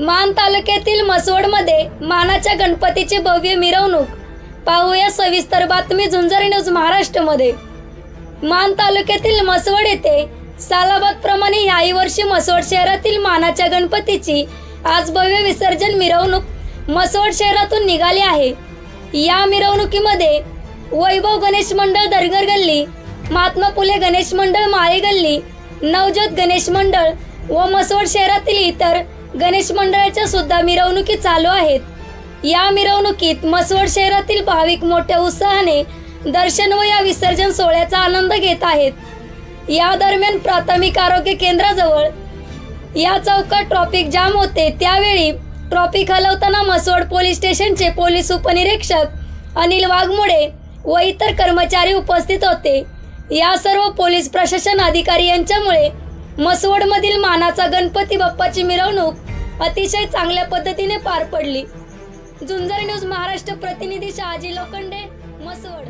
मान तालुक्यातील मसवडमध्ये मानाच्या गणपतीची भव्य मिरवणूक. पाहूया सविस्तर बातमी झुंजर न्यूज महाराष्ट्रमध्ये. मान तालुक्यातील मसवड येथे सालाबाद प्रमाणे याही वर्षी मसवड शहरातील मानाच्या गणपतीची आज भव्य विसर्जन मिरवणूक मसवड शहरातून निघाली आहे. या मिरवणुकीमध्ये वैभव गणेश मंडळ दरगर गल्ली महात्मा फुले गणेश मंडळ माळे गल्ली नवज्योत गणेश मंडळ व मसवड शहरातील इतर गणेश मंडळाच्या सुद्धा मिरवणुकी चालू आहेत. या मिरवणुकीत मसवड शहरातील भाविक मोठ्या उत्साहाने दर्शन व या विसर्जन सोहळ्याचा आनंद घेत आहेत. या दरम्यान प्राथमिक आरोग्य केंद्राजवळ या चौकात ट्रॉफिक जाम होते. त्यावेळी ट्रॉफिक हलवताना मसवड पोलीस स्टेशनचे पोलीस उपनिरीक्षक अनिल वाघमोडे व इतर कर्मचारी उपस्थित होते. या सर्व पोलीस प्रशासन अधिकारी यांच्यामुळे मसवडमधील मानाचा गणपती बाप्पाची मिरवणूक अतिशय चांगल्या पद्धतीने पार पडली. झुंजर न्यूज महाराष्ट्र प्रतिनिधी शहाजी लोखंडे मसवड